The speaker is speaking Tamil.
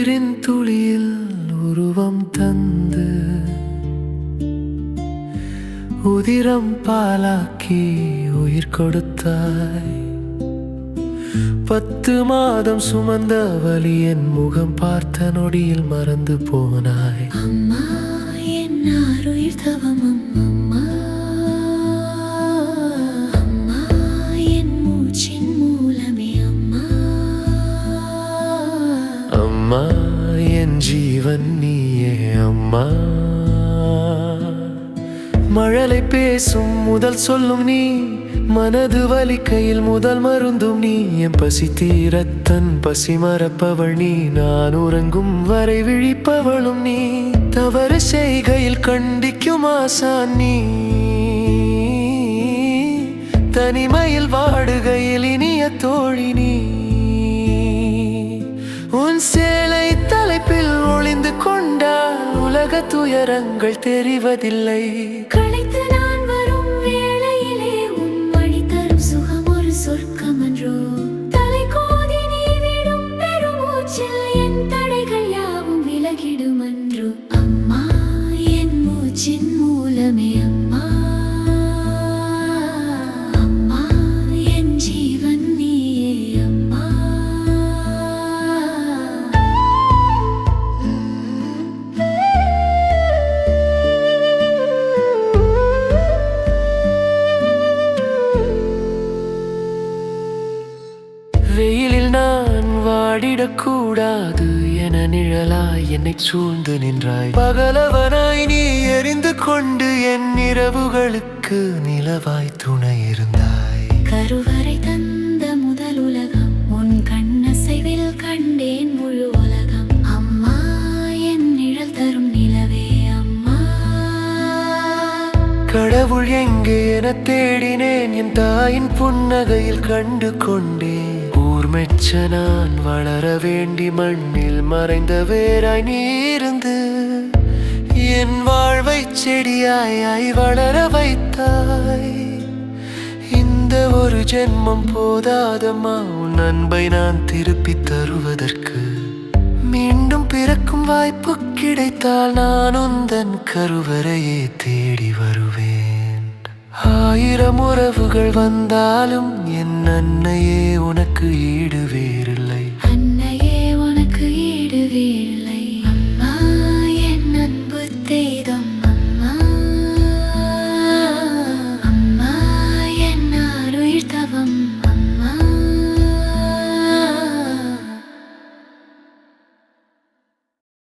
உயிரின் துளியில் உருவம் தந்து உதிரம் பாலாக்கி உயிர் கொடுத்தாய். பத்து மாதம் சுமந்த வலி என் முகம் பார்த்த நொடியில் மறந்து போனாய். அம்மா என் உயிர் தவம் அம்மா என் ஜீவன் நீயே அம்மா. மழலை பேசும் முதல் சொல்லும் நீ. மனது வலிக்கையில் முதல் மருந்தும் நீ. என் பசி தீரத்தன் பசி மறப்பவள் நீ. நான் உறங்கும் வரை விழிப்பவளும் நீ. தவறு செய்கையில் கண்டிக்கும் ஆசான் நீ. தனிமையில் வாடுகையில் இனிய தோழி நீ. சேலை தலைப்பில் ஒளிந்து கொண்டால் உலக துயரங்கள் தெரிவதில்லை. களைத்து நான் வரும் வேளையிலே உன் வழி தரும் சுகம் ஒரு சொர்க்கமன்றோ? தலை கோதி நீ விடும் பெருமூச்சில் என் தடைகள் யாவும் அம்மா என் மூச்சின் மூலமே வாடிடக்கூடாது என நிழலாய் என்னை சூழ்ந்து நின்றாய். பகலவனாய் நீ எரிந்து கொண்டு என் இரவுகளுக்கு நிலவாய் துணை இருந்தாய். கருவறை தந்த முதல் உலகம் உன் கண்ணசைவில் கண்டேன் முழு உலகம். அம்மா என் நிழல் தரும் நிலவே அம்மா. கடவுள் எங்கே என தேடினேன் என் தாயின் புன்னகையில் கண்டு கொண்டேன். ஊர் மெச்ச நான் வளர வேண்டி மண்ணில் மறைந்த வேராய் நீருந்து என் வாழ்வை செடியாய் வளர வைத்தாய். இந்த ஒரு ஜென்மம் போதாதம்மா உன் அன்பை நான் திருப்பி தருவதற்கு மீண்டும் பிறக்கும் வாய்ப்பு கிடைத்தால் நான் உந்தன் கருவறையே தேடி வருவேன். ஆயிரம் உறவுகள் வந்தாலும் என் அன்னையே உனக்கு ஈடு வேறில்லை.